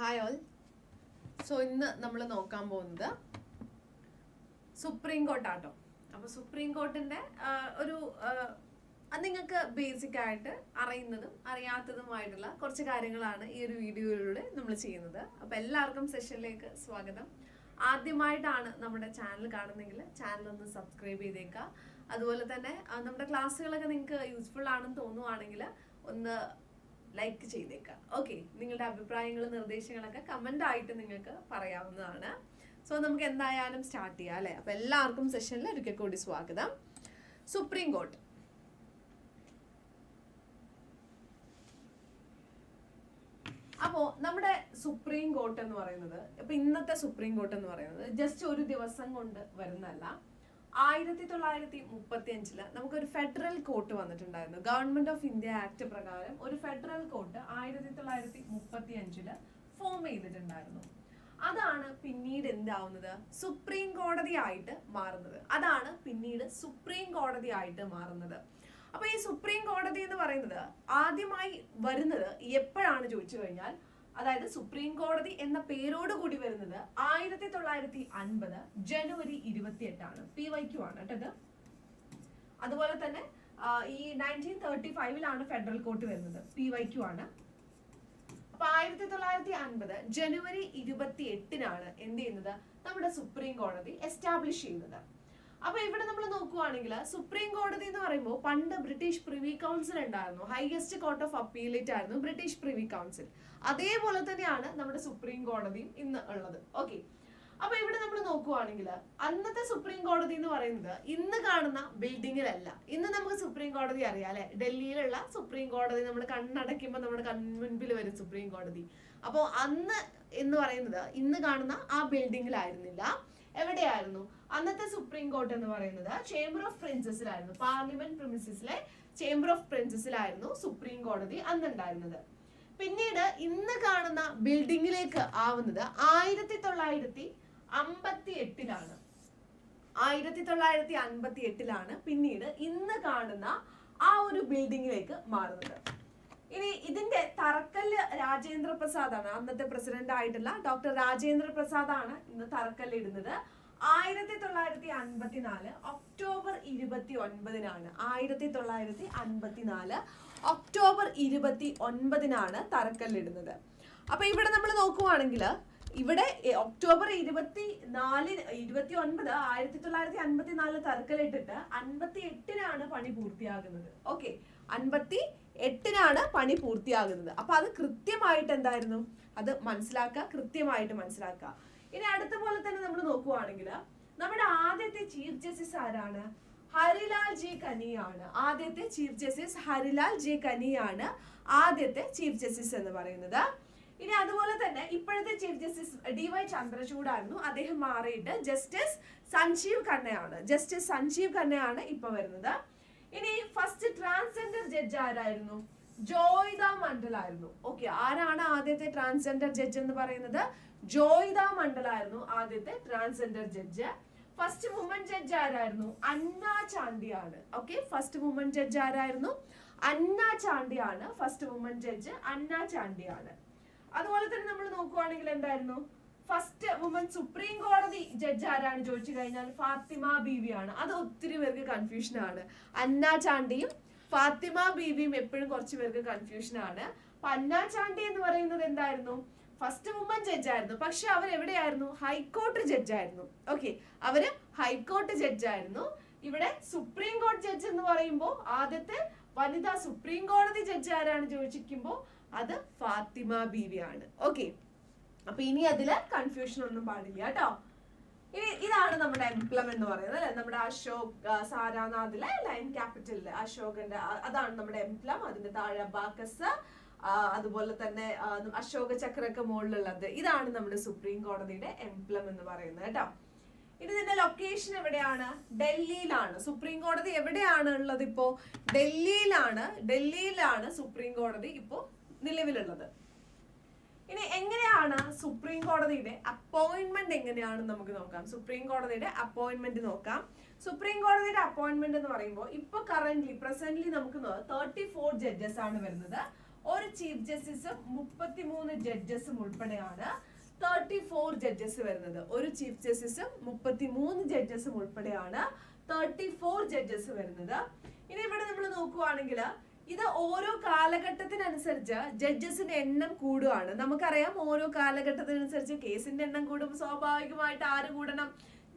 Hi all so ഇന്ന് നമ്മൾ നോക്കാൻ പോകുന്നത് സുപ്രീം കോർട്ടാട്ടോ അപ്പൊ സുപ്രീം കോർട്ടിന്റെ ഒരു നിങ്ങൾക്ക് ബേസിക് ആയിട്ട് അറിയുന്നതും അറിയാത്തതുമായിട്ടുള്ള കുറച്ച് കാര്യങ്ങളാണ് ഈ ഒരു വീഡിയോയിലൂടെ നമ്മൾ ചെയ്യുന്നത്. അപ്പൊ എല്ലാവർക്കും സെഷനിലേക്ക് സ്വാഗതം. ആദ്യമായിട്ടാണ് നമ്മുടെ ചാനൽ കാണുന്നെങ്കിൽ ചാനൽ ഒന്ന് സബ്സ്ക്രൈബ് ചെയ്തേക്കുക. അതുപോലെ തന്നെ നമ്മുടെ ക്ലാസ്സുകളൊക്കെ നിങ്ങൾക്ക് യൂസ്ഫുൾ ആണെന്ന് തോന്നുവാണെങ്കിൽ ഒന്ന് ലൈക്ക് ചെയ്തേക്കാം. ഓക്കെ നിങ്ങളുടെ അഭിപ്രായങ്ങളും നിർദ്ദേശങ്ങളൊക്കെ കമന്റ് ആയിട്ട് നിങ്ങൾക്ക് പറയാവുന്നതാണ്. സോ നമുക്ക് എന്തായാലും സ്റ്റാർട്ട് ചെയ്യാം അല്ലേ? അപ്പോൾ എല്ലാവർക്കും സെഷനിൽ ഒരിക്കൽ കൂടി സ്വാഗതം. സുപ്രീം കോർട്ട് അപ്പോൾ നമ്മുടെ സുപ്രീം കോർട്ട് എന്ന് പറയുന്നത് ഇപ്പൊ ഇന്നത്തെ സുപ്രീം കോർട്ട് എന്ന് പറയുന്നത് ജസ്റ്റ് ഒരു ദിവസം കൊണ്ട് വരുന്നതല്ല. ആയിരത്തി തൊള്ളായിരത്തി മുപ്പത്തി അഞ്ചിൽ നമുക്കൊരു ഫെഡറൽ കോർട്ട് വന്നിട്ടുണ്ടായിരുന്നു. ഗവൺമെന്റ് ഓഫ് ഇന്ത്യ ആക്ട് പ്രകാരം ഒരു ഫെഡറൽ കോർട്ട് ആയിരത്തി തൊള്ളായിരത്തി മുപ്പത്തി അഞ്ചിൽ ഫോം ചെയ്തിട്ടുണ്ടായിരുന്നു. അതാണ് പിന്നീട് എന്താവുന്നത്? സുപ്രീം കോടതി ആയിട്ട് മാറുന്നത്. അതാണ് പിന്നീട് സുപ്രീം കോടതി ആയിട്ട് മാറുന്നത്. അപ്പൊ ഈ സുപ്രീം കോടതി എന്ന് പറയുന്നത് ആദ്യമായി വരുന്നത് എപ്പോഴാണ് ചോദിച്ചു കഴിഞ്ഞാൽ അതായത് സുപ്രീം കോടതി എന്ന പേരോട് കൂടി വരുന്നത് ആയിരത്തി തൊള്ളായിരത്തി അൻപത് ജനുവരി ഇരുപത്തി എട്ടാണ് പി വൈ ക്യു ആണ് കേട്ടത് അതുപോലെ തന്നെ ഈ നയന്റീൻ തേർട്ടി ഫൈവിലാണ് ഫെഡറൽ കോർട്ട് വരുന്നത്. പി വൈ ക്യു ആണ്. അപ്പൊ ആയിരത്തി തൊള്ളായിരത്തി അൻപത് ജനുവരി ഇരുപത്തി എട്ടിനാണ് എന്ത് ചെയ്യുന്നത്? നമ്മുടെ സുപ്രീം കോടതി എസ്റ്റാബ്ലിഷ് ചെയ്യുന്നത്. അപ്പൊ ഇവിടെ നമ്മൾ നോക്കുവാണെങ്കിൽ സുപ്രീം കോടതി എന്ന് പറയുമ്പോൾ പണ്ട് ബ്രിട്ടീഷ് പ്രിവി കൗൺസിൽ ഉണ്ടായിരുന്നു. ഹൈയസ്റ്റ് കോർട്ട് ഓഫ് അപ്പീലേറ്റ് ആയിരുന്നു ബ്രിട്ടീഷ് പ്രിവി കൗൺസിൽ അതേപോലെ തന്നെയാണ് നമ്മുടെ സുപ്രീം കോടതിയും ഇന്ന് ഉള്ളത്. ഓക്കെ അപ്പൊ ഇവിടെ നമ്മൾ നോക്കുവാണെങ്കിൽ അന്നത്തെ സുപ്രീം കോടതി എന്ന് പറയുന്നത് ഇന്ന് കാണുന്ന ബിൽഡിങ്ങിലല്ല. ഇന്ന് നമുക്ക് സുപ്രീം കോടതി അറിയാം അല്ലെ? ഡൽഹിയിലുള്ള സുപ്രീം കോടതി നമ്മൾ കണ്ണടയ്ക്കുമ്പോൾ നമ്മുടെ കൺമുൻപിൽ വരും സുപ്രീം കോടതി അപ്പോൾ അന്ന് എന്ന് പറയുന്നത് ഇന്ന് കാണുന്ന ആ ബിൽഡിങ്ങിലായിരുന്നില്ല. എവിടെയായിരുന്നു? അന്നത്തെ സുപ്രീം കോർട്ട് എന്ന് പറയുന്നത് ചേംബർ ഓഫ് പ്രിൻസസിലായിരുന്നു പാർലമെന്റ് പ്രിമിസസിലെ ചേംബർ ഓഫ് പ്രിൻസസിലായിരുന്നു സുപ്രീം കോടതി അന്നുണ്ടായിരുന്നത്. പിന്നീട് ഇന്ന് കാണുന്ന ബിൽഡിങ്ങിലേക്ക് ആവുന്നത് ആയിരത്തി തൊള്ളായിരത്തി അമ്പത്തി എട്ടിലാണ് ആയിരത്തി തൊള്ളായിരത്തി അൻപത്തി എട്ടിലാണ് പിന്നീട് ഇന്ന് കാണുന്ന ആ ഒരു ബിൽഡിങ്ങിലേക്ക് മാറുന്നത്. ഇനി ഇതിന്റെ തറക്കല്ല് രാജേന്ദ്ര പ്രസാദ് ആണ് അന്നത്തെ പ്രസിഡന്റ് ആയിട്ടുള്ള ഡോക്ടർ രാജേന്ദ്ര പ്രസാദ് ആണ് ഇന്ന് തറക്കല്ല് ഇടുന്നത്. ആയിരത്തി തൊള്ളായിരത്തി അൻപത്തിനാല് ഒക്ടോബർ ഇരുപത്തി ഒൻപതിനാണ് ആയിരത്തി തൊള്ളായിരത്തി അൻപത്തിനാല് ഒക്ടോബർ ഇരുപത്തി ഒൻപതിനാണ് തറക്കല്ലിടുന്നത് അപ്പൊ ഇവിടെ നമ്മൾ നോക്കുവാണെങ്കിൽ ഇവിടെ ഒക്ടോബർ ഇരുപത്തി നാലിന് ഇരുപത്തി ഒൻപത് ആയിരത്തി തൊള്ളായിരത്തി അൻപത്തി നാലിൽ തറക്കല്ലിട്ടിട്ട് അൻപത്തി എട്ടിനാണ് പണി പൂർത്തിയാകുന്നത്. ഓക്കെ. അൻപത്തി എട്ടിനാണ് പണി പൂർത്തിയാകുന്നത്. അപ്പൊ അത് കൃത്യമായിട്ട് എന്തായിരുന്നു? അത് മനസ്സിലാക്കുക കൃത്യമായിട്ട് മനസ്സിലാക്കുക. ഇനി അടുത്ത പോലെ തന്നെ നമ്മൾ നോക്കുവാണെങ്കിൽ നമ്മുടെ ആദ്യത്തെ ചീഫ് ജസ്റ്റിസ് ആരാണ്? ഹരിലാൽ ജി കനിയാണ്. ആദ്യത്തെ ചീഫ് ജസ്റ്റിസ് ഹരിലാൽ ജി കനിയാണ്. ആദ്യത്തെ ചീഫ് ജസ്റ്റിസ് എന്ന് പറയുന്നത്. ഇനി അതുപോലെ തന്നെ ഇപ്പോഴത്തെ ചീഫ് ജസ്റ്റിസ് ഡി വൈ ചന്ദ്രചൂഡായിരുന്നു. അദ്ദേഹം മാറിയിട്ട് ജസ്റ്റിസ് സഞ്ജീവ് ഖന്നയാണ്. ജസ്റ്റിസ് സഞ്ജീവ് ഖന്നയാണ് ഇപ്പൊ വരുന്നത്. ഇനി ഫസ്റ്റ് ട്രാൻസ്ജെൻഡർ ജഡ്ജ് ആരായിരുന്നു? ജോയിത മണ്ഡൽ ആയിരുന്നു ഓക്കെ ആരാണ് ആദ്യത്തെ ട്രാൻസ്ജെൻഡർ ജഡ്ജ് എന്ന് പറയുന്നത്? ജോയിത മണ്ഡൽ ആയിരുന്നു ആദ്യത്തെ transgender judge first woman judge ആരായിരുന്നു? അന്ന ചാണ്ടിയാണ്. ഓക്കെ ഫസ്റ്റ് വുമൺ ജഡ്ജ് ആരായിരുന്നു? അന്ന ചാണ്ടിയാണ്. ഫസ്റ്റ് വുമൺ ജഡ്ജ് അന്ന ചാണ്ടിയാണ്. അതുപോലെ തന്നെ നമ്മൾ നോക്കുവാണെങ്കിൽ എന്തായിരുന്നു? ഫസ്റ്റ് വുമൻ സുപ്രീം കോടതി ജഡ്ജ് ആരാണ് ചോദിച്ചു കഴിഞ്ഞാൽ ഫാത്തിമ ബീവി ആണ് അത് ഒത്തിരി പേർക്ക് കൺഫ്യൂഷൻ ആണ്. അന്ന ചാണ്ടിയും ഫാത്തിമ ബീവിയും എപ്പോഴും കുറച്ച് പേർക്ക് കൺഫ്യൂഷൻ ആണ്. അപ്പൊ അന്ന ചാണ്ടി എന്ന് പറയുന്നത് എന്തായിരുന്നു? ഫസ്റ്റ് വുമൻ ജഡ്ജായിരുന്നു പക്ഷെ അവർ എവിടെയായിരുന്നു? ഹൈക്കോർട്ട് ജഡ്ജായിരുന്നു ഓക്കെ അവർ ഹൈക്കോർട്ട് ജഡ്ജായിരുന്നു ഇവിടെ സുപ്രീം കോടതി ജഡ്ജ് എന്ന് പറയുമ്പോൾ ആദ്യത്തെ വനിതാ സുപ്രീം കോടതി ജഡ്ജ് ആരാണ് ചോദിച്ചിരിക്കുമ്പോൾ അത് ഫാത്തിമ ബീവിയാണ്. ഓക്കെ അപ്പൊ ഇനി അതിൽ കൺഫ്യൂഷൻ ഒന്നും പാടില്ല കേട്ടോ. ഇനി ഇതാണ് നമ്മുടെ എംപ്ലം എന്ന് പറയുന്നത് അല്ലെ? നമ്മുടെ അശോക് സാരാനാഥിലെ ലൈൻ ക്യാപിറ്റലിൽ അശോകന്റെ അതാണ് നമ്മുടെ എംപ്ലം അതിന്റെ താഴെ ബാക്കസ് അതുപോലെ തന്നെ അശോക ചക്രക്ക് മുകളിലുള്ളത്. ഇതാണ് നമ്മുടെ സുപ്രീം കോടതിയുടെ എംപ്ലം എന്ന് പറയുന്നത് കേട്ടോ. ഇനി ഇതിന്റെ ലൊക്കേഷൻ എവിടെയാണ്? ഡൽഹിയിലാണ്. സുപ്രീം കോടതി എവിടെയാണ് ഉള്ളത് ഇപ്പോ? ഡൽഹിയിലാണ്. ഡൽഹിയിലാണ് സുപ്രീം കോടതി ഇപ്പോ നിലവിലുള്ളത്. ഇനി എങ്ങനെയാണ് സുപ്രീം കോടതിയുടെ അപ്പോയിന്റ്മെന്റ് എങ്ങനെയാണ് നമുക്ക് നോക്കാം. സുപ്രീം കോടതിയുടെ അപ്പോയിന്റ്മെന്റ് നോക്കാം. സുപ്രീം കോടതിയുടെ അപ്പോയിന്റ്മെന്റ് എന്ന് പറയുമ്പോൾ ഇപ്പൊ കറന്റ്ലി പ്രസന്റ്ലി നമുക്ക് തേർട്ടി ഫോർ ജഡ്ജസ് ആണ് വരുന്നത്. ഒരു ചീഫ് ജസ്റ്റിസും മുപ്പത്തിമൂന്ന് ജഡ്ജസും ഉൾപ്പെടെയാണ് തേർട്ടി ഫോർ ജഡ്ജസ് വരുന്നത്. ഒരു ചീഫ് ജസ്റ്റിസും മുപ്പത്തിമൂന്ന് ജഡ്ജസും ഉൾപ്പെടെയാണ് തേർട്ടി ഫോർ ജഡ്ജസ് വരുന്നത്. ഇനി ഇവിടെ നമ്മൾ നോക്കുവാണെങ്കിൽ ഇത് ഓരോ കാലഘട്ടത്തിനനുസരിച്ച് ജഡ്ജസിന്റെ എണ്ണം കൂടുകയാണ് നമുക്കറിയാം ഓരോ കാലഘട്ടത്തിനനുസരിച്ച് കേസിന്റെ എണ്ണം കൂടുമ്പോൾ സ്വാഭാവികമായിട്ട് ആര് കൂടണം?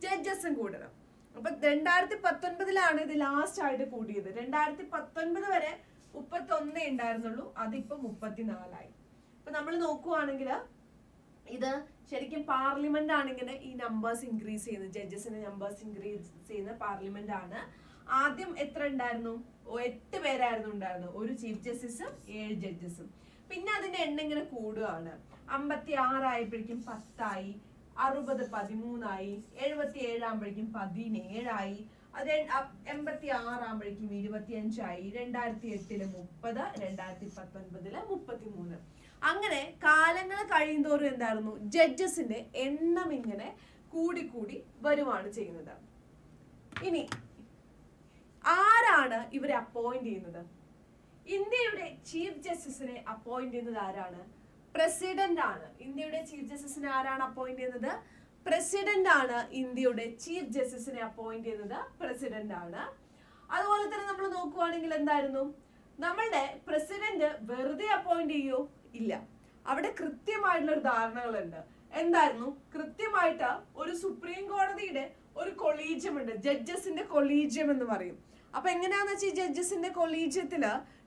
ജഡ്ജസും കൂടണം. അപ്പൊ രണ്ടായിരത്തി പത്തൊൻപതിലാണ് ഇത് ലാസ്റ്റ് ആയിട്ട് കൂടിയത്. രണ്ടായിരത്തി പത്തൊൻപത് വരെ മുപ്പത്തി ഒന്നേ ഉണ്ടായിരുന്നുള്ളൂ അതിപ്പോ മുപ്പത്തിനാലായി. അപ്പൊ നമ്മൾ നോക്കുവാണെങ്കിൽ ഇത് ശരിക്കും പാർലമെന്റ് ആണ് ഇങ്ങനെ ഈ നമ്പേഴ്സ് ഇൻക്രീസ് ചെയ്യുന്നത്. ജഡ്ജസിന്റെ നമ്പേഴ്സ് ഇൻക്രീസ് ചെയ്യുന്ന പാർലമെന്റ് ആണ്. ആദ്യം എത്ര ഉണ്ടായിരുന്നു? എട്ട് പേരായിരുന്നു ഉണ്ടായിരുന്നത്. ഒരു ചീഫ് ജസ്റ്റിസും ഏഴ് ജഡ്ജസും പിന്നെ അതിന്റെ എണ്ണം ഇങ്ങനെ കൂടുകയാണ് അമ്പത്തി ആറായപ്പോഴേക്കും പത്തായി അറുപത് പതിമൂന്നായി എഴുപത്തി ഏഴാകുമ്പോഴേക്കും പതിനേഴായി അത് എൺപത്തി ആറാകുമ്പോഴേക്കും ഇരുപത്തി അഞ്ചായി രണ്ടായിരത്തി എട്ടിൽ മുപ്പത് രണ്ടായിരത്തി പത്തൊൻപതിൽ മുപ്പത്തി മൂന്ന് അങ്ങനെ കാലങ്ങൾ കഴിയുന്തോറും എന്തായിരുന്നു? ജഡ്ജസിന്റെ എണ്ണം ഇങ്ങനെ കൂടിക്കൂടി വരുവാണ് ചെയ്യുന്നത്. ഇനി ആരാണ് ഇവരെ അപ്പോയിന്റ് ചെയ്യുന്നത്? ഇന്ത്യയുടെ ചീഫ് ജസ്റ്റിസിനെ അപ്പോയിന്റ് ചെയ്യുന്നത് ആരാണ്? പ്രസിഡന്റ് ആണ്. ഇന്ത്യയുടെ ചീഫ് ജസ്റ്റിസിനെ ആരാണ് അപ്പോയിന്റ് ചെയ്യുന്നത്? പ്രസിഡന്റ് ആണ് ഇന്ത്യയുടെ ചീഫ് ജസ്റ്റിസിനെ അപ്പോയിന്റ് ചെയ്യുന്നത് പ്രസിഡന്റ് ആണ്. അതുപോലെ തന്നെ നമ്മൾ നോക്കുവാണെങ്കിൽ എന്തായിരുന്നു? നമ്മളുടെ പ്രസിഡന്റ് വെറുതെ അപ്പോയിന്റ് ചെയ്യോ? ഇല്ല. അവിടെ കൃത്യമായിട്ടുള്ള ഒരു ധാരണകളുണ്ട്. എന്തായിരുന്നു? കൃത്യമായിട്ട് ഒരു സുപ്രീം കോടതിയുടെ ഒരു കൊളീജിയം ഉണ്ട്. ജഡ്ജസിന്റെ കൊളീജിയം എന്ന് പറയും. അപ്പൊ എങ്ങനെയാന്ന് വെച്ചാൽ ജഡ്ജസിന്റെ കൊളീജിയത്തിൽ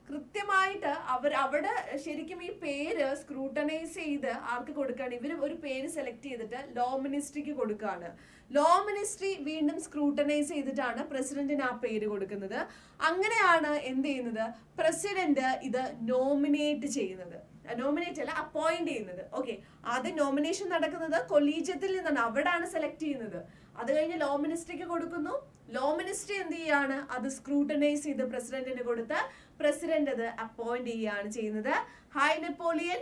കൃത്യമായിട്ട് അവർ അവിടെ ശരിക്കും ഈ പേര് സ്ക്രൂട്ടനൈസ് ചെയ്ത് ആർക്ക് കൊടുക്കുകയാണ് ഇവർ ഒരു പേര് സെലക്ട് ചെയ്തിട്ട് ലോ മിനിസ്ട്രിക്ക് കൊടുക്കുകയാണ് ലോ മിനിസ്ട്രി വീണ്ടും സ്ക്രൂട്ടനൈസ് ചെയ്തിട്ടാണ് പ്രസിഡന്റിന് ആ പേര് കൊടുക്കുന്നത്. അങ്ങനെയാണ് എന്ത് ചെയ്യുന്നത്? പ്രസിഡന്റ് ഇത് നോമിനേറ്റ് ചെയ്യുന്നത്. നോമിനേറ്റ് അല്ല അപ്പോയിന്റ് ചെയ്യുന്നത്. ഓക്കെ ആദ്യം നോമിനേഷൻ നടക്കുന്നത് കൊളീജിയത്തിൽ നിന്നാണ്. അവിടാണ് സെലക്ട് ചെയ്യുന്നത്. അത് കഴിഞ്ഞ് ലോ മിനിസ്ട്രിക്ക് കൊടുക്കുന്നു. ലോ മിനിസ്ട്രി എന്ത് ചെയ്യാണ്? അത് സ്ക്രൂട്ടനൈസ് ചെയ്ത് പ്രസിഡന്റിന് കൊടുത്ത് പ്രസിഡന്റ് അത് അപ്പോയിന്റ് ചെയ്യുകയാണ് ചെയ്യുന്നത്. ഹൈ നെപ്പോളിയൻ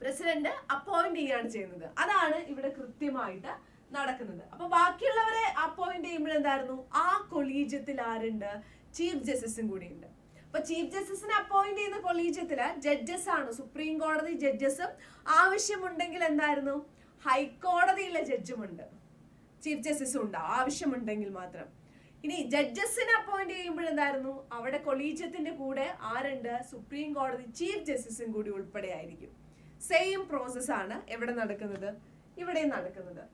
പ്രസിഡന്റ് അപ്പോയിന്റ് ചെയ്യുകയാണ് ചെയ്യുന്നത്. അതാണ് ഇവിടെ കൃത്യമായിട്ട് നടക്കുന്നത്. അപ്പൊ ബാക്കിയുള്ളവരെ അപ്പോയിന്റ് ചെയ്യുമ്പോൾ എന്തായിരുന്നു? ആ കൊളീജിയത്തിൽ ആരുണ്ട്? ചീഫ് ജസ്റ്റിസും കൂടിയുണ്ട്. അപ്പൊ ചീഫ് ജസ്റ്റിസിനെ അപ്പോയിന്റ് ചെയ്യുന്ന കൊളീജിയത്തിൽ ജഡ്ജസ് ആണ്. സുപ്രീം കോടതി ജഡ്ജസും ആവശ്യമുണ്ടെങ്കിൽ എന്തായിരുന്നു? ഹൈക്കോടതിയിലെ ജഡ്ജുമുണ്ട് ചീഫ് ജസ്റ്റിസും ഉണ്ട് ആവശ്യമുണ്ടെങ്കിൽ മാത്രം. ഇനി ജഡ്ജസിനെ അപ്പോയിന്റ് ചെയ്യുമ്പോൾ എന്തായിരുന്നു? അവിടെ കൊളീജിയത്തിന്റെ കൂടെ ആരുണ്ട്? സുപ്രീം കോടതി ചീഫ് ജസ്റ്റിസും കൂടി ഉൾപ്പെടെ ആയിരിക്കും. സെയിം പ്രോസസ് ആണ് എവിടെ നടക്കുന്നത്. ഇവിടെയും നടക്കുന്നത്.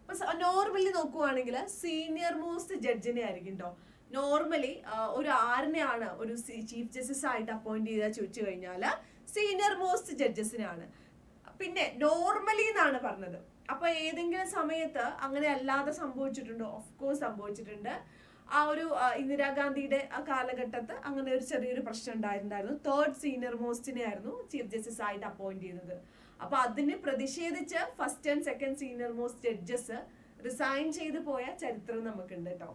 അപ്പൊ നോർമലി നോക്കുവാണെങ്കിൽ സീനിയർ മോസ്റ്റ് ജഡ്ജിനെ ആയിരിക്കും കേട്ടോ നോർമലി ഒരു ആറിനെയാണ് ഒരു ചീഫ് ജസ്റ്റിസ് ആയിട്ട് അപ്പോയിന്റ് ചെയ്താൽ ചോദിച്ചു കഴിഞ്ഞാൽ സീനിയർ മോസ്റ്റ് ജഡ്ജസിനാണ് പിന്നെ നോർമലി എന്നാണ് പറഞ്ഞത്? അപ്പൊ ഏതെങ്കിലും സമയത്ത് അങ്ങനെ അല്ലാതെ സംഭവിച്ചിട്ടുണ്ടോ? ഓഫ് കോഴ്സ് സംഭവിച്ചിട്ടുണ്ട്. ആ ഒരു ഇന്ദിരാഗാന്ധിയുടെ ആ കാലഘട്ടത്ത് അങ്ങനെ ഒരു ചെറിയൊരു പ്രശ്നം ഉണ്ടായിട്ടുണ്ടായിരുന്നു. തേർഡ് സീനിയർ മോസ്റ്റിനെ ആയിരുന്നു ചീഫ് ജസ്റ്റിസ് ആയിട്ട് അപ്പോയിന്റ് ചെയ്തത്. അപ്പൊ അതിന് പ്രതിഷേധിച്ച് first and second senior most judges resign ചെയ്തു പോയ ചരിത്രം നമുക്കുണ്ട് കേട്ടോ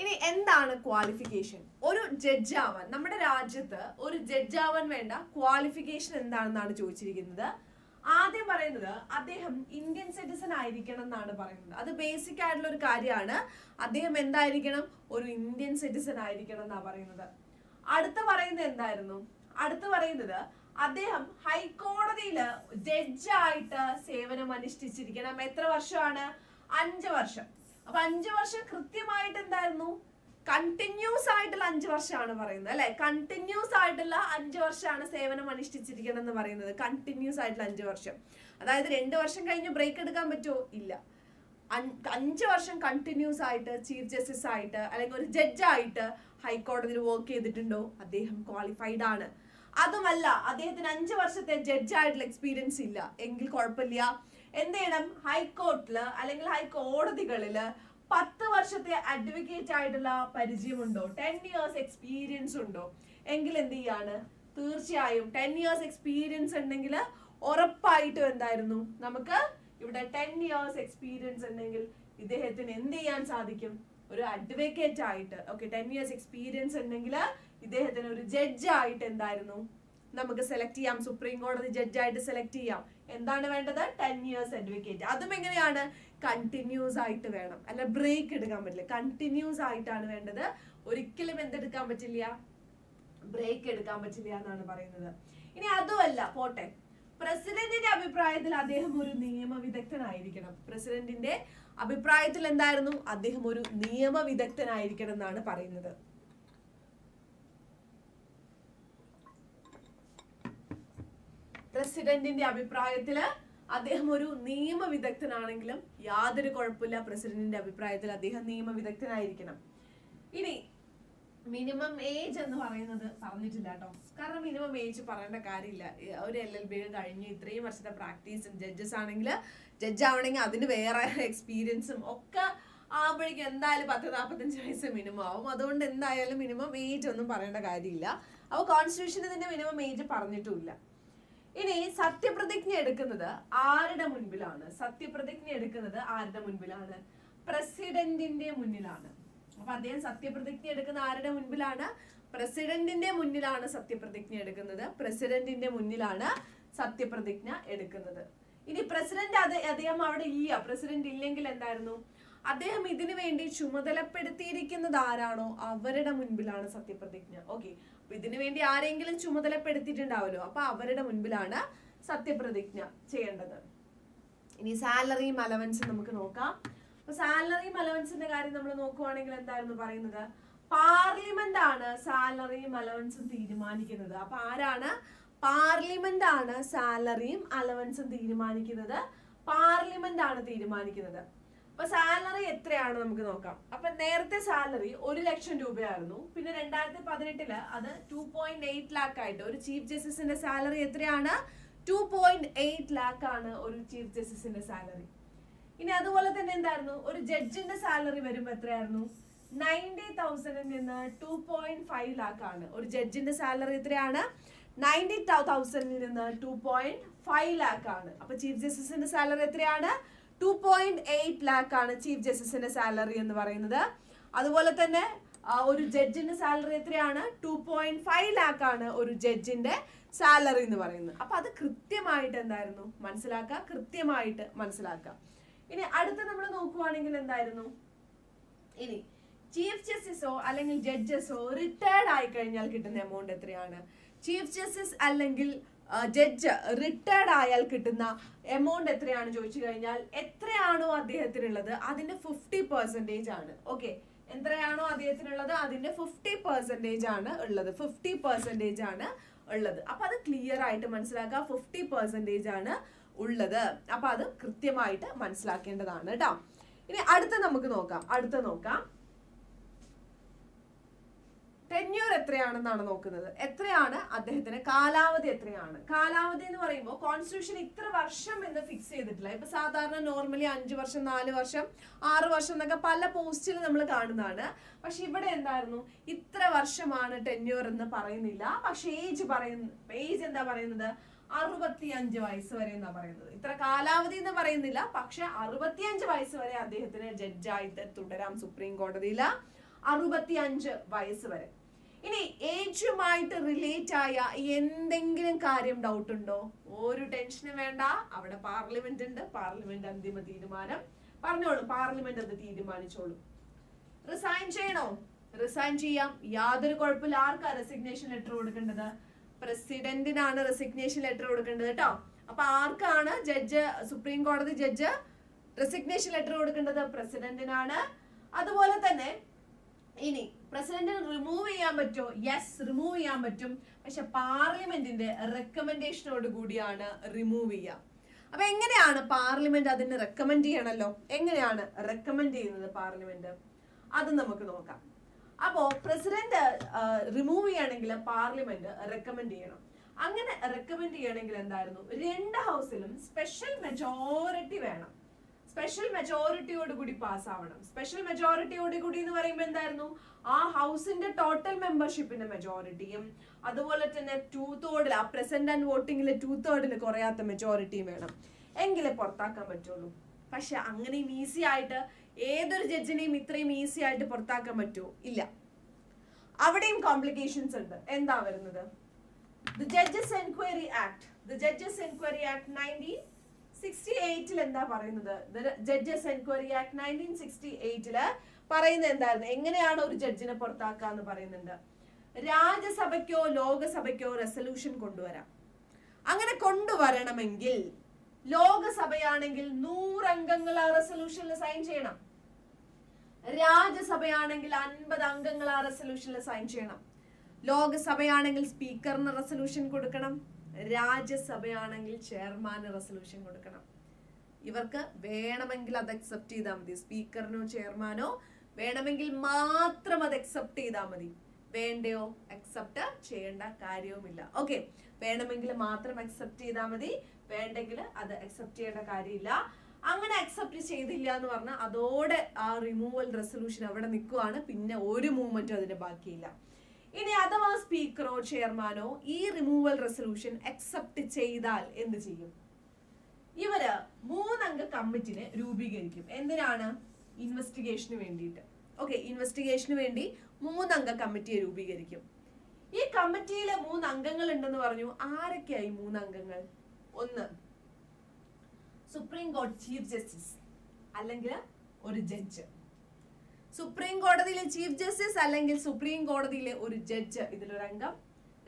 ഇനി എന്താണ് ക്വാളിഫിക്കേഷൻ ഒരു ജഡ്ജ് ആവാൻ നമ്മുടെ രാജ്യത്ത് ഒരു ജഡ്ജ് ആവാൻ വേണ്ട ക്വാളിഫിക്കേഷൻ എന്താണെന്നാണ് ചോദിച്ചിരിക്കുന്നത്. ആദ്യം പറയുന്നത് അദ്ദേഹം ഇന്ത്യൻ സിറ്റിസൺ ആയിരിക്കണം എന്നാണ് പറയുന്നത്. അത് ബേസിക് ആയിട്ടുള്ള ഒരു കാര്യമാണ്. അദ്ദേഹം എന്തായിരിക്കണം? ഒരു ഇന്ത്യൻ സിറ്റിസൺ ആയിരിക്കണം എന്നാണ് പറയുന്നത്. അടുത്ത പറയുന്നത് എന്തായിരുന്നു? അടുത്ത് പറയുന്നത് അദ്ദേഹം ഹൈക്കോടതിയിൽ ജഡ്ജായിട്ട് സേവനം അനുഷ്ഠിച്ചിരിക്കണം. എത്ര വർഷമാണ്? അഞ്ച് വർഷം. അപ്പൊ അഞ്ചു വർഷം കൃത്യമായിട്ട് എന്തായിരുന്നു? കണ്ടിന്യൂസ് ആയിട്ടുള്ള അഞ്ചു വർഷമാണ് പറയുന്നത് അല്ലെ? കണ്ടിന്യൂസ് ആയിട്ടുള്ള അഞ്ചു വർഷമാണ് സേവനം അനുഷ്ഠിച്ചിരിക്കണം എന്ന് പറയുന്നത്. കണ്ടിന്യൂസ് ആയിട്ടുള്ള അഞ്ചു വർഷം. അതായത് രണ്ട് വർഷം കഴിഞ്ഞ് ബ്രേക്ക് എടുക്കാൻ പറ്റുമോ? ഇല്ല. അഞ്ച് വർഷം കണ്ടിന്യൂസ് ആയിട്ട് ചീഫ് ജസ്റ്റിസ് ആയിട്ട് അല്ലെങ്കിൽ ഒരു ജഡ്ജായിട്ട് ഹൈക്കോടതിയിൽ വർക്ക് ചെയ്തിട്ടുണ്ടോ? അദ്ദേഹം ക്വാളിഫൈഡ് ആണ്. അതുമല്ല അദ്ദേഹത്തിന് അഞ്ച് വർഷത്തെ ജഡ്ജായിട്ടുള്ള എക്സ്പീരിയൻസ് ഇല്ല. എങ്കിൽ കുഴപ്പമില്ല. എന്ത് ചെയ്യണം? ഹൈക്കോർട്ടിൽ അല്ലെങ്കിൽ ഹൈക്കോടതികളിൽ പത്ത് വർഷത്തെ അഡ്വക്കേറ്റ് ആയിട്ടുള്ള പരിചയമുണ്ടോ? ടെൻ ഇയേഴ്സ് എക്സ്പീരിയൻസ് ഉണ്ടോ? എങ്കിൽ എന്ത് ചെയ്യാണ്? തീർച്ചയായും ടെൻ ഇയേഴ്സ് എക്സ്പീരിയൻസ് ഉണ്ടെങ്കിൽ ഉറപ്പായിട്ടും എന്തായിരുന്നു? നമുക്ക് ഇവിടെ ടെൻ ഇയേഴ്സ് എക്സ്പീരിയൻസ് ഉണ്ടെങ്കിൽ ഇദ്ദേഹത്തിന് എന്ത് ചെയ്യാൻ സാധിക്കും? ഒരു അഡ്വക്കേറ്റ് ആയിട്ട്. ഓക്കെ ടെൻ ഇയേഴ്സ് എക്സ്പീരിയൻസ് ഉണ്ടെങ്കിൽ ഇദ്ദേഹത്തിന് ഒരു ജഡ്ജ് ആയിട്ട് എന്തായിരുന്നു? നമുക്ക് സെലക്ട് ചെയ്യാം. സുപ്രീം കോടതി ജഡ്ജായിട്ട് സെലക്ട് ചെയ്യാം. എന്താണ് വേണ്ടത്? ടെൻ ഇയേഴ്സ് അഡ്വക്കേറ്റ് അതും എങ്ങനെയാണ്? കണ്ടിന്യൂസ് ആയിട്ട് വേണം. അല്ല ബ്രേക്ക് എടുക്കാൻ പറ്റില്ല. കണ്ടിന്യൂസ് ആയിട്ടാണ് വേണ്ടത്. ഒരിക്കലും എന്തെടുക്കാൻ പറ്റില്ല. ബ്രേക്ക് എടുക്കാൻ പറ്റില്ല എന്നാണ് പറയുന്നത്. ഇനി അതുമല്ല പോട്ടെ. പ്രസിഡന്റിന്റെ അഭിപ്രായത്തിൽ അദ്ദേഹം ഒരു നിയമ വിദഗ്ധനായിരിക്കണം പ്രസിഡന്റിന്റെ അഭിപ്രായത്തിൽ എന്തായിരുന്നു? അദ്ദേഹം ഒരു നിയമ വിദഗ്ധനായിരിക്കണം എന്നാണ് പറയുന്നത്. പ്രസിഡന്റിന്റെ അഭിപ്രായത്തിൽ അദ്ദേഹം ഒരു നിയമ വിദഗ്ധനാണെങ്കിലും യാതൊരു കുഴപ്പമില്ല പ്രസിഡന്റിന്റെ അഭിപ്രായത്തിൽ അദ്ദേഹം നിയമ വിദഗ്ധനായിരിക്കണം ഇനി മിനിമം ഏജ് എന്ന് പറയുന്നത് പറഞ്ഞിട്ടില്ല കേട്ടോ. കാരണം മിനിമം ഏജ് പറയേണ്ട കാര്യമില്ല. ഒരു എൽ എൽ ബി കഴിഞ്ഞ് ഇത്രയും വർഷത്തെ പ്രാക്ടീസും ജഡ്ജസ് ആണെങ്കിൽ ജഡ്ജ് ആവണമെങ്കിൽ അതിന് വേറെ എക്സ്പീരിയൻസും ഒക്കെ ആവുമ്പോഴേക്കും എന്തായാലും പത്ത് നാൽപ്പത്തഞ്ച് വയസ്സ് മിനിമം ആവും. അതുകൊണ്ട് എന്തായാലും മിനിമം ഏജ് ഒന്നും പറയേണ്ട കാര്യമില്ല. അപ്പോൾ കോൺസ്റ്റിറ്റ്യൂഷന് ഇതിന്റെ മിനിമം ഏജ് പറഞ്ഞിട്ടുമില്ല ഇനി സത്യപ്രതിജ്ഞ എടുക്കുന്നത് ആരുടെ മുൻപിലാണ്? സത്യപ്രതിജ്ഞ എടുക്കുന്നത് ആരുടെ മുൻപിലാണ്? പ്രസിഡന്റിന്റെ മുന്നിലാണ്. അപ്പൊ അദ്ദേഹം സത്യപ്രതിജ്ഞ എടുക്കുന്ന ആരുടെ മുൻപിലാണ്? പ്രസിഡന്റിന്റെ മുന്നിലാണ് സത്യപ്രതിജ്ഞ എടുക്കുന്നത്. പ്രസിഡന്റിന്റെ മുന്നിലാണ് സത്യപ്രതിജ്ഞ എടുക്കുന്നത്. ഇനി പ്രസിഡന്റ് അത് അദ്ദേഹം അവിടെ ഇല്ല. പ്രസിഡന്റ് ഇല്ലെങ്കിൽ എന്തായിരുന്നു? അദ്ദേഹം ഇതിനു വേണ്ടി ചുമതലപ്പെടുത്തിയിരിക്കുന്നത് ആരാണോ? അവരുടെ മുൻപിലാണ് സത്യപ്രതിജ്ഞ. ഓക്കെ. ഇതിനു വേണ്ടി ആരെങ്കിലും ചുമതലപ്പെടുത്തിയിട്ടുണ്ടാവല്ലോ. അപ്പൊ അവരുടെ മുൻപിലാണ് സത്യപ്രതിജ്ഞ ചെയ്യേണ്ടത്. ഇനി സാലറിയും അലവൻസും നമുക്ക് നോക്കാം. അപ്പൊ സാലറിയും അലവൻസിന്റെ കാര്യം നമ്മൾ നോക്കുവാണെങ്കിൽ എന്തായിരുന്നു പറയുന്നത്? പാർലമെന്റ് ആണ് സാലറിയും അലവൻസും തീരുമാനിക്കുന്നത്. അപ്പൊ ആരാണ്? പാർലമെന്റ് ആണ് സാലറിയും അലവൻസും തീരുമാനിക്കുന്നത്. പാർലമെന്റ് ആണ് തീരുമാനിക്കുന്നത്. അപ്പൊ സാലറി എത്രയാണ് നമുക്ക് നോക്കാം. അപ്പൊ നേരത്തെ സാലറി ഒരു ലക്ഷം രൂപയായിരുന്നു. പിന്നെ രണ്ടായിരത്തി പതിനെട്ടിൽ അത് ടു പോയിന്റ് എയ്റ്റ് ലാക്ക് ആയിട്ട് ഒരു ചീഫ് ജസ്റ്റിസിന്റെ സാലറി എത്രയാണ്? ടു പോയിന്റ് എയ്റ്റ് ലാക്ക് ആണ് ഒരു ചീഫ് ജസ്റ്റിസിന്റെ സാലറി ഇനി അതുപോലെ തന്നെ എന്തായിരുന്നു? ഒരു ജഡ്ജിന്റെ സാലറി വരുമ്പോ എത്രയായിരുന്നു? നയന്റി തൗസൻഡിൽ നിന്ന് ടു പോയിന്റ് ഫൈവ് ലാക്ക് ആണ്. ഒരു ജഡ്ജിന്റെ സാലറി എത്രയാണ്? നയന്റി തൗസൻഡിൽ നിന്ന് ടു പോയിന്റ് ഫൈവ് ലാക്ക് ആണ്. അപ്പൊ ചീഫ് ജസ്റ്റിസിന്റെ സാലറി എത്രയാണ്? ടു പോയിന്റ് എയ്റ്റ് ലാക്ക് ആണ് ചീഫ് ജസ്റ്റിസിന്റെ സാലറി എന്ന് പറയുന്നത്. അതുപോലെ തന്നെ ഒരു ജഡ്ജിന്റെ സാലറി എത്രയാണ്? ടു പോയിന്റ് ഫൈവ് ലാക്ക് ആണ് ഒരു ജഡ്ജിന്റെ സാലറി എന്ന് പറയുന്നത്. അപ്പൊ അത് കൃത്യമായിട്ട് എന്തായിരുന്നു? മനസ്സിലാക്കുക കൃത്യമായിട്ട് മനസ്സിലാക്കുക. ഇനി അടുത്ത നമ്മൾ നോക്കുവാണെങ്കിൽ എന്തായിരുന്നു? ഇനി ചീഫ് ജസ്റ്റിസോ അല്ലെങ്കിൽ ജഡ്ജസോ റിട്ടയർഡ് ആയി കഴിഞ്ഞാൽ കിട്ടുന്ന എമൗണ്ട് എത്രയാണ്? ചീഫ് ജസ്റ്റിസ് അല്ലെങ്കിൽ ജഡ്ജ് റിട്ടയർഡ് ആയാൽ കിട്ടുന്ന എമൗണ്ട് എത്രയാണ് ചോദിച്ചു കഴിഞ്ഞാൽ എത്രയാണോ അദ്ദേഹത്തിനുള്ളത്? അതിന്റെ ഫിഫ്റ്റി പെർസെന്റേജ് ആണ്. ഓക്കെ എത്രയാണോ അദ്ദേഹത്തിനുള്ളത്? അതിന്റെ ഫിഫ്റ്റി പെർസെന്റേജ് ആണ് ഉള്ളത്. ഫിഫ്റ്റി പെർസെന്റേജ് ആണ് ഉള്ളത്. അപ്പൊ അത് ക്ലിയർ ആയിട്ട് മനസ്സിലാക്കുക. ഫിഫ്റ്റി പെർസെന്റേജ് ആണ് ഉള്ളത്. അപ്പൊ അത് കൃത്യമായിട്ട് മനസ്സിലാക്കേണ്ടതാണ് കേട്ടോ. ഇനി അടുത്ത നമുക്ക് നോക്കാം. അടുത്ത നോക്കാം. ടെന്യൂർ എത്രയാണെന്നാണ് നോക്കുന്നത്. എത്രയാണ് അദ്ദേഹത്തിന്? കാലാവധി എത്രയാണ്? കാലാവധി എന്ന് പറയുമ്പോൾ കോൺസ്റ്റിറ്റ്യൂഷൻ ഇത്ര വർഷം എന്ന് ഫിക്സ് ചെയ്തിട്ടില്ല. ഇപ്പൊ സാധാരണ നോർമലി അഞ്ചു വർഷം നാല് വർഷം ആറ് വർഷം എന്നൊക്കെ പല പോസ്റ്റിൽ നമ്മൾ കാണുന്നതാണ്. പക്ഷെ ഇവിടെ എന്തായിരുന്നു? ഇത്ര വർഷമാണ് ടെന്യൂർ എന്ന് പറയുന്നില്ല. പക്ഷെ ഏജ് പറയുന്ന ഏജ് എന്താ പറയുന്നത്? അറുപത്തി അഞ്ച് വയസ്സ് വരെ എന്നാ പറയുന്നത്. ഇത്ര കാലാവധി എന്ന് പറയുന്നില്ല. പക്ഷെ അറുപത്തിയഞ്ച് വയസ്സ് വരെ അദ്ദേഹത്തിന് ജഡ്ജായിട്ട് തുടരാം സുപ്രീം കോടതിയിൽ അറുപത്തി അഞ്ച് വയസ്സ് വരെ. ഇനി ഏജുമായിട്ട് റിലേറ്റ് ആയ എന്തെങ്കിലും കാര്യം ഡൗട്ട് ഉണ്ടോ? ഒരു ടെൻഷനും വേണ്ട. അവിടെ പാർലമെന്റ് ഉണ്ട്. പാർലമെന്റ് അന്തിമ തീരുമാനം. പറഞ്ഞോളൂ പാർലമെന്റ് അത് തീരുമാനിച്ചോളൂ. റിസൈൻ ചെയ്യണോ? റിസൈൻ ചെയ്യാം. യാതൊരു കുഴപ്പമില്ല. ആർക്കാ റെസിഗ്നേഷൻ ലെറ്റർ കൊടുക്കേണ്ടത്? പ്രസിഡന്റിനാണ് റെസിഗ്നേഷൻ ലെറ്റർ കൊടുക്കേണ്ടത് കേട്ടോ. അപ്പൊ ആർക്കാണ് ജഡ്ജ് സുപ്രീം കോടതി ജഡ്ജ് റെസിഗ്നേഷൻ ലെറ്റർ കൊടുക്കേണ്ടത്? പ്രസിഡന്റിനാണ് അതുപോലെ തന്നെ ഇനി പ്രസിഡന്റിനെ റിമൂവ് ചെയ്യാൻ പറ്റുമോ? യെസ് റിമൂവ് ചെയ്യാൻ പറ്റും. പക്ഷെ പാർലമെന്റിന്റെ റെക്കമെൻഡേഷനോട് കൂടിയാണ് റിമൂവ് ചെയ്യുക. അപ്പൊ എങ്ങനെയാണ് പാർലമെന്റ് അതിന് റെക്കമെൻഡ് ചെയ്യണല്ലോ? എങ്ങനെയാണ് റെക്കമെൻഡ് ചെയ്യുന്നത് പാർലമെന്റ്? അത് നമുക്ക് നോക്കാം. അപ്പോ പ്രസിഡന്റ് റിമൂവ് ചെയ്യണമെങ്കിൽ പാർലമെന്റ് റെക്കമെൻഡ് ചെയ്യണം. അങ്ങനെ റെക്കമെൻഡ് ചെയ്യണമെങ്കിൽ എന്തായിരുന്നു? രണ്ട് ഹൗസിലും സ്പെഷ്യൽ മെജോറിറ്റി വേണം. സ്പെഷ്യൽ മെജോറിറ്റിയോട് കൂടി പാസ് ആവണം. സ്പെഷ്യൽ മെജോറിറ്റിയോട് കൂടി എന്ന് പറയുമ്പോൾ എന്തായിരുന്നു? ആ ഹൗസിന്റെ ടോട്ടൽ മെമ്പർഷിപ്പിന്റെ മെജോറിറ്റിയും അതുപോലെ തന്നെ ടൂ തേർഡിൽ ആ പ്രസന്റ് ആൻഡ് വോട്ടിംഗിലെ ടൂ തേർഡിൽ കുറയാത്ത മെജോറിറ്റിയും വേണം. എങ്കിലേ പുറത്താക്കാൻ പറ്റുള്ളൂ. പക്ഷെ അങ്ങനെയും ഈസി ആയിട്ട് ഏതൊരു ജഡ്ജിനെയും ഇത്രയും ഈസി ആയിട്ട് പുറത്താക്കാൻ പറ്റുമോ? ഇല്ല. അവിടെയും കോംപ്ലിക്കേഷൻസ് ഉണ്ട്. എന്താ വരുന്നത്? The judges enquiry act the judges enquiry act nineteen എന്താ പറയുന്നത്? Judges enquiry act nineteen sixty എയ്റ്റിൽ പറയുന്നത് എന്തായിരുന്നു? എങ്ങനെയാണ് ഒരു ജഡ്ജിനെ പുറത്താക്കുക എന്ന് പറയുന്നുണ്ട്. രാജ്യസഭയ്ക്കോ ലോകസഭയ്ക്കോ റെസൊല്യൂഷൻ കൊണ്ടുവരാം. അങ്ങനെ കൊണ്ടുവരണമെങ്കിൽ ലോകസഭയാണെങ്കിൽ നൂറംഗങ്ങൾ ആ റെസൊല്യൂഷനിൽ സൈൻ ചെയ്യണം. രാജ്യസഭയാണെങ്കിൽ അൻപത് അംഗങ്ങൾ ആ റെസൊല്യൂഷനിൽ സൈൻ ചെയ്യണം. ലോകസഭയാണെങ്കിൽ സ്പീക്കറിന് റെസൊല്യൂഷൻ കൊടുക്കണം. രാജ്യസഭയാണെങ്കിൽ ചെയർമാന് റെസൊല്യൂഷൻ കൊടുക്കണം. ഇവർക്ക് വേണമെങ്കിൽ അത് അക്സെപ്റ്റ് ചെയ്താൽ മതി. സ്പീക്കറിനോ ചെയർമാനോ വേണമെങ്കിൽ മാത്രം അത് അക്സെപ്റ്റ് ചെയ്താൽ മതി. വേണ്ടയോ? അക്സെപ്റ്റ് ചെയ്യേണ്ട കാര്യവുമില്ല. ഓക്കെ വേണമെങ്കിൽ മാത്രം അക്സെപ്റ്റ് ചെയ്താൽ മതി. വേണ്ടെങ്കിൽ അത് അക്സെപ്റ്റ് ചെയ്യേണ്ട കാര്യമില്ല. അങ്ങനെ അക്സെപ്റ്റ് ചെയ്തില്ല എന്ന് പറഞ്ഞാൽ അതോടെ ആ റിമൂവൽ റെസൊല്യൂഷൻ അവിടെ നിൽക്കുവാണ്. പിന്നെ ഒരു മൂവ്മെന്റും അതിന് ബാക്കിയില്ല. ഇനി അഥവാ സ്പീക്കറോ ചെയർമാനോ ഈ റിമൂവൽ റെസൊല്യൂഷൻ അക്സെപ്റ്റ് ചെയ്താൽ എന്ത് ചെയ്യും? ഇവർ മൂന്നംഗ കമ്മിറ്റിനെ രൂപീകരിക്കും. എന്തിനാണ്? ഇൻവെസ്റ്റിഗേഷന് വേണ്ടിയിട്ട്. ഓക്കെ ഇൻവെസ്റ്റിഗേഷന് വേണ്ടി മൂന്നംഗ കമ്മിറ്റിയെ രൂപീകരിക്കും. ഈ കമ്മിറ്റിയിലെ മൂന്ന് അംഗങ്ങൾ ഉണ്ടെന്ന് പറഞ്ഞു. ആരൊക്കെയായി മൂന്ന് അംഗങ്ങൾ ഒന്ന് സുപ്രീം കോടതി ചീഫ് ജസ്റ്റിസ് അല്ലെങ്കിൽ ഒരു ജഡ്ജ് സുപ്രീം കോടതിയിലെ ചീഫ് ജസ്റ്റിസ് അല്ലെങ്കിൽ സുപ്രീം കോടതിയിലെ ഒരു ജഡ്ജ് ഇതിലൊരു അംഗം.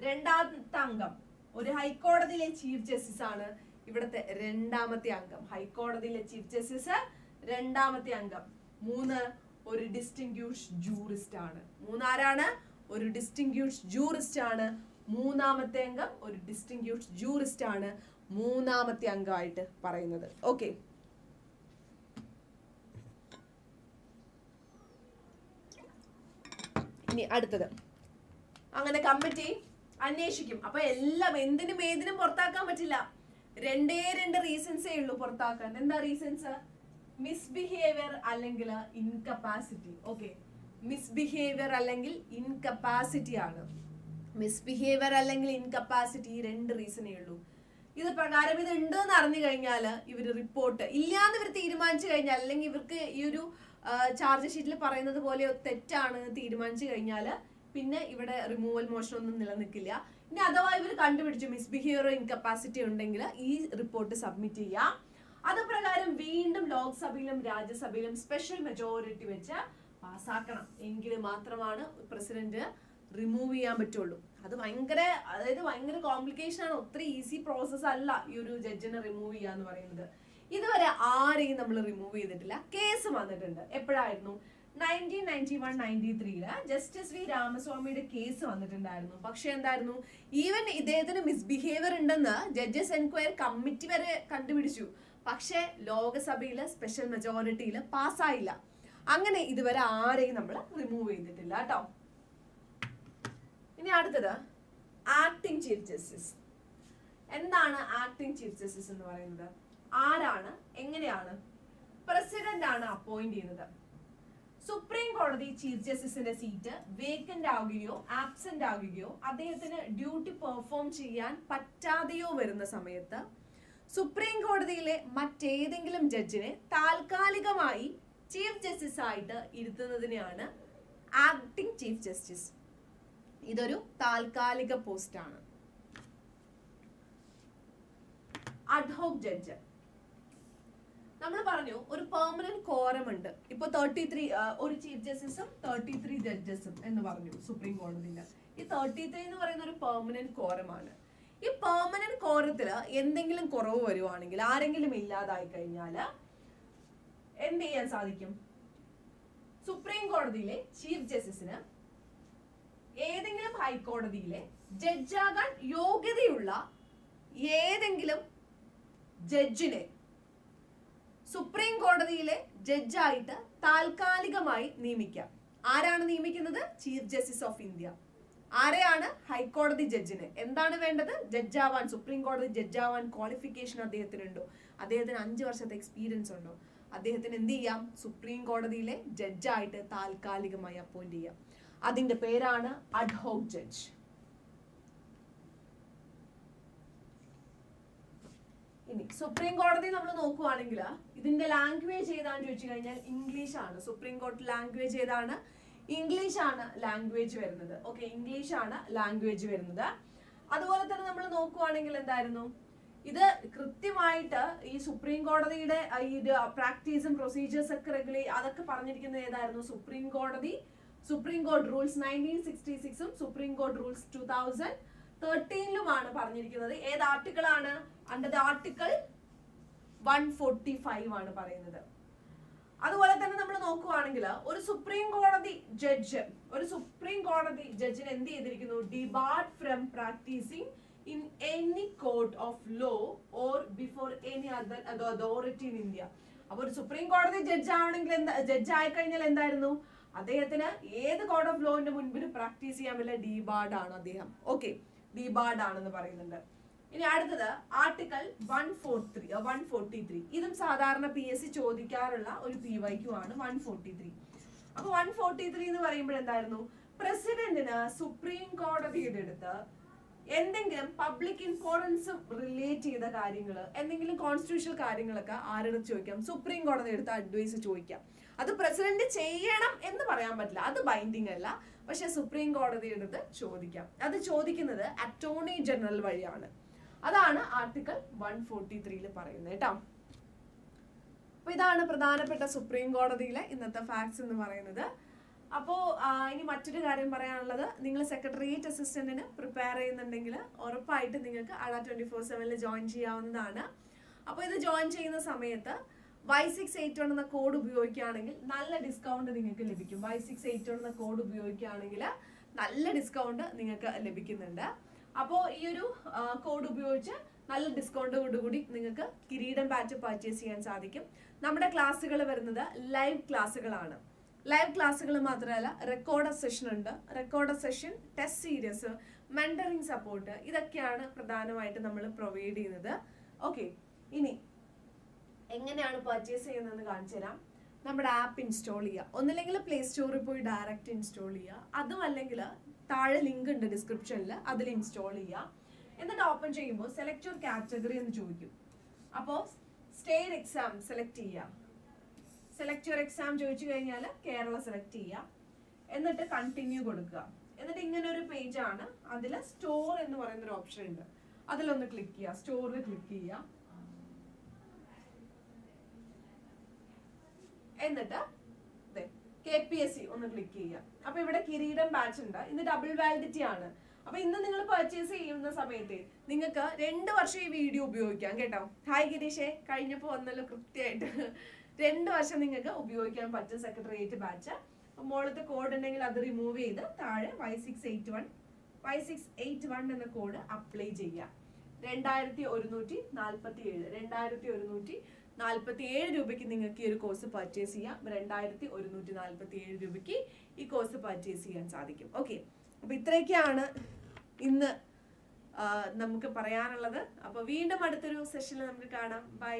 രണ്ടാമത്തെ അംഗം ഒരു ഹൈക്കോടതിയിലെ ചീഫ് ജസ്റ്റിസ് ആണ് ഇവിടുത്തെ രണ്ടാമത്തെ അംഗം. ഹൈക്കോടതിയിലെ ചീഫ് ജസ്റ്റിസ് രണ്ടാമത്തെ അംഗം. മൂന്ന് ഒരു ഡിസ്റ്റിങ്ക്യൂഷ് ജൂറിസ്റ്റ് ആണ്. മൂന്നാരാണ്? ഒരു ഡിസ്റ്റിങ്ക്യൂഷ് ജൂറിസ്റ്റ് ആണ്. മൂന്നാമത്തെ അംഗം ഒരു ഡിസ്റ്റിങ്ക്യൂഷ് ജൂറിസ്റ്റ് ആണ്. മൂന്നാമത്തെ അംഗമായിട്ട് പറയുന്നത്. ഓക്കെ ഇനി അടുത്തത്. അങ്ങനെ കമ്മിറ്റി അന്വേഷിക്കും. അപ്പൊ എല്ലാം എന്തിനും ഏതിനും പുറത്താക്കാൻ പറ്റില്ല. രണ്ടേ രണ്ട് റീസൺസേ ഉള്ളൂ പുറത്താക്കാൻ. എന്താ റീസൺസ് മിസ്ബിഹേവിയർ അല്ലെങ്കിൽ ഇൻകപ്പാസിറ്റി ഓക്കെ മിസ്ബിഹേവിയർ അല്ലെങ്കിൽ ഇൻകപ്പാസിറ്റി ആണ്. മിസ്ബിഹേവിയർ അല്ലെങ്കിൽ ഇൻകപ്പാസിറ്റി ഈ രണ്ട് റീസണേ ഉള്ളൂ. ഇത് പ്രകാരം ഇത് ഉണ്ടെന്ന് അറിഞ്ഞു കഴിഞ്ഞാൽ ഇവർ റിപ്പോർട്ട് ഇല്ലാന്ന് ഇവർ തീരുമാനിച്ചു കഴിഞ്ഞാൽ അല്ലെങ്കിൽ ഇവർക്ക് ഈ ഒരു ചാർജ് ഷീറ്റിൽ പറയുന്നത് പോലെ തെറ്റാണ് തീരുമാനിച്ചു കഴിഞ്ഞാൽ പിന്നെ ഇവിടെ റിമൂവൽ മോഷൻ ഒന്നും നിലനിൽക്കില്ല. ഇനി അഥവാ ഇവർ കണ്ടുപിടിച്ചു മിസ്ബിഹേവിയറോ ഇൻകപ്പാസിറ്റി ഉണ്ടെങ്കിൽ ഈ റിപ്പോർട്ട് സബ്മിറ്റ് ചെയ്യാം. അതുപ്രകാരം വീണ്ടും ലോക്സഭയിലും രാജ്യസഭയിലും സ്പെഷ്യൽ മെജോറിറ്റി വെച്ച് പാസ്സാക്കണം. എങ്കിൽ മാത്രമാണ് പ്രസിഡന്റ് റിമൂവ് ചെയ്യാൻ പറ്റുള്ളൂ. അത് ഭയങ്കര അതായത് ഭയങ്കര കോംപ്ലിക്കേഷൻ ആണ്. ഒത്തിരി ഈസി പ്രോസസ് അല്ല ഈ ഒരു ജഡ്ജിനെ റിമൂവ് ചെയ്യുക എന്ന് പറയുന്നത്. ഇതുവരെ ആരെയും നമ്മൾ റിമൂവ് ചെയ്തിട്ടില്ല. കേസ് വന്നിട്ടുണ്ട്. എപ്പോഴായിരുന്നു? നയന്റീൻ നയന്റി വൺ നയന്റി ത്രീയിൽ ജസ്റ്റിസ് വി രാമസ്വാമിയുടെ കേസ് വന്നിട്ടുണ്ടായിരുന്നു. പക്ഷെ എന്തായിരുന്നു? ഈവൻ ഇദ്ദേഹത്തിന് മിസ്ബിഹേവിയർ ഉണ്ടെന്ന് ജഡ്ജസ് എൻക്വയർ കമ്മിറ്റി വരെ കണ്ടുപിടിച്ചു. പക്ഷേ ലോകസഭയിൽ സ്പെഷ്യൽ മെജോറിറ്റിയിൽ പാസ്സായില്ല അങ്ങനെ ഇതുവരെ ആരെയും നമ്മൾ റിമൂവ് ചെയ്തിട്ടില്ല കേട്ടോ ഇനി അടുത്തത് ആക്ടിംഗ് ചീഫ് ജസ്റ്റിസ് എന്താണ് ആക്ടിംഗ് ചീഫ് ജസ്റ്റിസ് എന്ന് പറയുന്നത്? ആരാണ്? എങ്ങനെയാണ്? പ്രസിഡന്റ് ആണ് അപ്പോയിന്റ് ചെയ്യുന്നത്. സുപ്രീം കോടതി ചീഫ് ജസ്റ്റിസിന്റെ സീറ്റ് വേക്കന്റ് ആകുകയോ ആബ്സെന്റ് ആകുകയോ അദ്ദേഹത്തിന് ഡ്യൂട്ടി പെർഫോം ചെയ്യാൻ പറ്റാതെയോ വരുന്ന സമയത്ത് സുപ്രീം കോടതിയിലെ മറ്റേതെങ്കിലും ജഡ്ജിനെ താൽക്കാലികമായി ചീഫ് ജസ്റ്റിസ് ആയിട്ട് ഇരുത്തുന്നതിനെയാണ് ആക്ടിംഗ് ചീഫ് ജസ്റ്റിസ് ഇതൊരു താൽക്കാലിക പോസ്റ്റാണ് അഡ്ഹോക് ജഡ്ജ് നമ്മൾ പറഞ്ഞു ഒരു പെർമനന്റ് കോറം ഉണ്ട്. ഇപ്പൊ തേർട്ടി ത്രീ ഒരു ചീഫ് ജസ്റ്റിസും തേർട്ടി ത്രീ ജഡ്ജസും എന്ന് പറഞ്ഞു സുപ്രീം കോടതിയിൽ ഈ തേർട്ടി ത്രീ എന്ന് പറയുന്ന ഒരു പെർമനന്റ് കോറമാണ് ഈ പെർമനന്റ് കോറത്തിൽ എന്തെങ്കിലും കുറവ് വരുവാണെങ്കിൽ ആരെങ്കിലും ഇല്ലാതായി കഴിഞ്ഞാൽ എന്ത് ചെയ്യാൻ സാധിക്കും? സുപ്രീം കോടതിയിലെ ചീഫ് ജസ്റ്റിസിന് ഏതെങ്കിലും ഹൈക്കോടതിയിലെ ജഡ്ജാകാൻ യോഗ്യതയുള്ള ഏതെങ്കിലും ജഡ്ജിനെ സുപ്രീം കോടതിയിലെ ജഡ്ജായിട്ട് താൽക്കാലികമായി നിയമിക്കാം. ആരാണ് നിയമിക്കുന്നത്? Chief justice of India. ആരെയാണ് ഹൈക്കോടതി ജഡ്ജിന്? എന്താണ് വേണ്ടത്? ജഡ്ജാവാൻ സുപ്രീം കോടതി ജഡ്ജാവാൻ ക്വാളിഫിക്കേഷൻ അദ്ദേഹത്തിനുണ്ടോ? അദ്ദേഹത്തിന് അഞ്ച് വർഷത്തെ എക്സ്പീരിയൻസ് ഉണ്ടോ? അദ്ദേഹത്തിന് എന്ത് ചെയ്യാം? സുപ്രീം കോടതിയിലെ ജഡ്ജായിട്ട് താൽക്കാലികമായി അപ്പോയിന്റ് ചെയ്യാം. അതിന്റെ പേരാണ് അഡ്ഹോക് ജഡ്ജ് ഇനി സുപ്രീം കോടതി നമ്മൾ നോക്കുവാണെങ്കിൽ ഇതിന്റെ ലാംഗ്വേജ് ഏതാന്ന് ചോദിച്ചു കഴിഞ്ഞാൽ ഇംഗ്ലീഷ് ആണ് സുപ്രീം കോർട്ട് ലാംഗ്വേജ് ഏതാണ്? ഇംഗ്ലീഷ് ആണ് ലാംഗ്വേജ് വരുന്നത്. ഓക്കെ ഇംഗ്ലീഷ് ആണ് ലാംഗ്വേജ് വരുന്നത്. അതുപോലെ തന്നെ നമ്മൾ നോക്കുവാണെങ്കിൽ എന്തായിരുന്നു? ഇത് കൃത്യമായിട്ട് ഈ സുപ്രീം കോടതിയുടെ ഈ പ്രാക്ടീസും പ്രൊസീജിയേഴ്സ് ഒക്കെ റെഗുലേ അതൊക്കെ പറഞ്ഞിരിക്കുന്നത് ഏതായിരുന്നു? സുപ്രീം കോടതി supreme court rules nineteen sixty സിക്സും supreme court rules two thousand തേർട്ടീനിലുമാണ് പറഞ്ഞിരിക്കുന്നത്. ഏത് ആർട്ടിക്കിൾ ആണ്? Under the article one forty five ആണ് പറയുന്നത്. അതുപോലെ തന്നെ നമ്മൾ നോക്കുവാണെങ്കിൽ ഒരു സുപ്രീം കോടതി ജഡ്ജ് ഒരു സുപ്രീം കോടതി ജഡ്ജിന് എന്ത് ചെയ്തിരിക്കുന്നു? Debarred from practising in any court of law or before any other authority in India അപ്പൊ ഒരു സുപ്രീം കോടതി ജഡ്ജ് ആണെങ്കിൽ എന്താ ജഡ്ജ് ആയി കഴിഞ്ഞാൽ എന്തായിരുന്നു? അദ്ദേഹത്തിന് ഏത് കോർട്ട് ഓഫ് ലോന്റെ മുൻപിൽ പ്രാക്ടീസ് ചെയ്യാൻ പറ്റില്ല. ഡിബാർഡ് ആണ് അദ്ദേഹം. ഓക്കെ ഡിബാർഡ് ആണെന്ന് പറയുന്നുണ്ട്. ഇനി അടുത്തത് article one four three one forty three ഇതും സാധാരണ പി എസ് സി ചോദിക്കാറുള്ള ഒരു പി വൈക്യു ആണ് വൺ ഫോർട്ടി ത്രീ അപ്പൊ വൺ ഫോർട്ടി ത്രീ എന്ന് പറയുമ്പോൾ എന്തായിരുന്നു? പ്രസിഡന്റിന് സുപ്രീം കോടതിയുടെ അടുത്ത് എന്തെങ്കിലും പബ്ലിക് ഇമ്പോർട്ടൻസ് റിലേറ്റ് ചെയ്ത കാര്യങ്ങൾ എന്തെങ്കിലും കോൺസ്റ്റിറ്റ്യൂഷണൽ കാര്യങ്ങളൊക്കെ ആരുടെ ചോദിക്കാം? സുപ്രീം കോടതി എടുത്ത് അഡ്വൈസ് ചോദിക്കാം. അത് പ്രസിഡന്റ് ചെയ്യണം എന്ന് പറയാൻ പറ്റില്ല. അത് ബൈൻഡിങ് അല്ല. പക്ഷെ സുപ്രീം കോടതിയുടെ അടുത്ത് ചോദിക്കാം. അത് ചോദിക്കുന്നത് അറ്റോർണി ജനറൽ വഴിയാണ്. അതാണ് ആർട്ടിക്കിൾ വൺ ഫോർട്ടി ത്രീയിൽ പറയുന്നത് കേട്ടോ. അപ്പൊ ഇതാണ് പ്രധാനപ്പെട്ട സുപ്രീം കോടതിയിലെ ഇന്നത്തെ ഫാക്ട്സ് എന്ന് പറയുന്നത്. അപ്പോൾ ഇനി മറ്റൊരു കാര്യം പറയാനുള്ളത് നിങ്ങൾ സെക്രട്ടേറിയറ്റ് അസിസ്റ്റന്റിന് പ്രിപ്പയർ ചെയ്യുന്നുണ്ടെങ്കിൽ ഉറപ്പായിട്ട് നിങ്ങൾക്ക് അട ട്വന്റി ഫോർ സെവനിൽ ജോയിൻ ചെയ്യാവുന്നതാണ്. അപ്പോൾ ഇത് ജോയിൻ ചെയ്യുന്ന സമയത്ത് വൈ സിക്സ് എയ്റ്റ് വൺ എന്ന കോഡ് ഉപയോഗിക്കുകയാണെങ്കിൽ നല്ല ഡിസ്കൗണ്ട് നിങ്ങൾക്ക് ലഭിക്കും. വൈ സിക്സ് എയ്റ്റ് വൺ എന്ന കോഡ് ഉപയോഗിക്കുകയാണെങ്കിൽ നല്ല ഡിസ്കൗണ്ട് നിങ്ങൾക്ക് ലഭിക്കുന്നുണ്ട്. അപ്പോൾ ഈ ഒരു കോഡ് ഉപയോഗിച്ച് നല്ല ഡിസ്കൗണ്ടോടുകൂടി നിങ്ങൾക്ക് കിരീടം ബാറ്റ് പർച്ചേസ് ചെയ്യാൻ സാധിക്കും. നമ്മുടെ ക്ലാസ്സുകൾ വരുന്നത് ലൈവ് ക്ലാസ്സുകളാണ് ലൈവ് ക്ലാസ്സുകൾ മാത്രമല്ല റെക്കോർഡ് സെഷൻ ഉണ്ട്. Record session test series mentoring support ഇതൊക്കെയാണ് പ്രധാനമായിട്ട് നമ്മൾ പ്രൊവൈഡ് ചെയ്യുന്നത്. ഓക്കെ ഇനി എങ്ങനെയാണ് പർച്ചേസ് ചെയ്യുന്നതെന്ന് കാണിച്ചു തരാം. നമ്മുടെ ആപ്പ് ഇൻസ്റ്റാൾ ചെയ്യുക. ഒന്നില്ലെങ്കിൽ പ്ലേ സ്റ്റോറിൽ പോയി ഡയറക്റ്റ് ഇൻസ്റ്റാൾ ചെയ്യുക. അതും അല്ലെങ്കിൽ താഴെ ലിങ്ക് ഉണ്ട് ഡിസ്ക്രിപ്ഷനിൽ അതിൽ ഇൻസ്റ്റാൾ ചെയ്യുക എന്നിട്ട് ഓപ്പൺ ചെയ്യുമ്പോൾ സെലക്ട് യുവർ കാറ്റഗറി എന്ന് ചോദിക്കും. അപ്പോൾ സ്റ്റേറ്റ് എക്സാം സെലക്ട് ചെയ്യാം. സെലക്ട് യുവർ എക്സാം ചോദിച്ചു കഴിഞ്ഞാൽ കേരള സെലക്ട് ചെയ്യുക എന്നിട്ട് കണ്ടിന്യൂ കൊടുക്കുക. എന്നിട്ട് ഇങ്ങനെ ഒരു പേജ് ആണ്. അതിൽ സ്റ്റോർ എന്ന് പറയുന്ന ഒരു ഓപ്ഷൻ ഉണ്ട്. അതിലൊന്ന് ക്ലിക്ക് ചെയ്യുക. സ്റ്റോറിൽ ക്ലിക്ക് ചെയ്യുക. എന്നിട്ട് കെ പി എസ് സി ഒന്ന് ക്ലിക്ക് ചെയ്യുക. അപ്പൊ ഇവിടെ കിരീടം ബാച്ച് ഉണ്ട്. ഇത് ഡബിൾ വാലിഡിറ്റി ആണ്. അപ്പൊ ഇന്ന് നിങ്ങൾ പർച്ചേസ് ചെയ്യുന്ന സമയത്ത് നിങ്ങൾക്ക് രണ്ട് വർഷം ഈ വീഡിയോ ഉപയോഗിക്കാം കേട്ടോ. ഹായ് ഗിരീഷേ. കഴിഞ്ഞപ്പോ വന്നല്ലോ കൃത്യമായിട്ട്. രണ്ട് വർഷം നിങ്ങൾക്ക് ഉപയോഗിക്കാൻ പറ്റും സെക്രട്ടേറിയറ്റ് ബാച്ച് മുകളിലത്തെ കോഡ് ഉണ്ടെങ്കിൽ അത് റിമൂവ് ചെയ്ത് താഴെ Y six eight one Y six eight one എന്ന കോഡ് അപ്ലൈ ചെയ്യുക. രണ്ടായിരത്തി ഒരുന്നൂറ്റി നാൽപ്പത്തി ഏഴ് രണ്ടായിരത്തി ഒരുന്നൂറ്റി നാൽപ്പത്തി ഏഴ് രൂപയ്ക്ക് നിങ്ങൾക്ക് ഈ ഒരു കോഴ്സ് പർച്ചേസ് ചെയ്യാം. രണ്ടായിരത്തി ഒരുന്നൂറ്റി നാൽപ്പത്തി ഏഴ് രൂപയ്ക്ക് ഈ കോഴ്സ് പർച്ചേസ് ചെയ്യാൻ സാധിക്കും. ഓക്കെ അപ്പൊ ഇത്രയൊക്കെയാണ് ഇന്ന് നമുക്ക് പറയാനുള്ളത്. അപ്പോൾ വീണ്ടും അടുത്തൊരു സെഷനിൽ നമുക്ക് കാണാം. ബൈ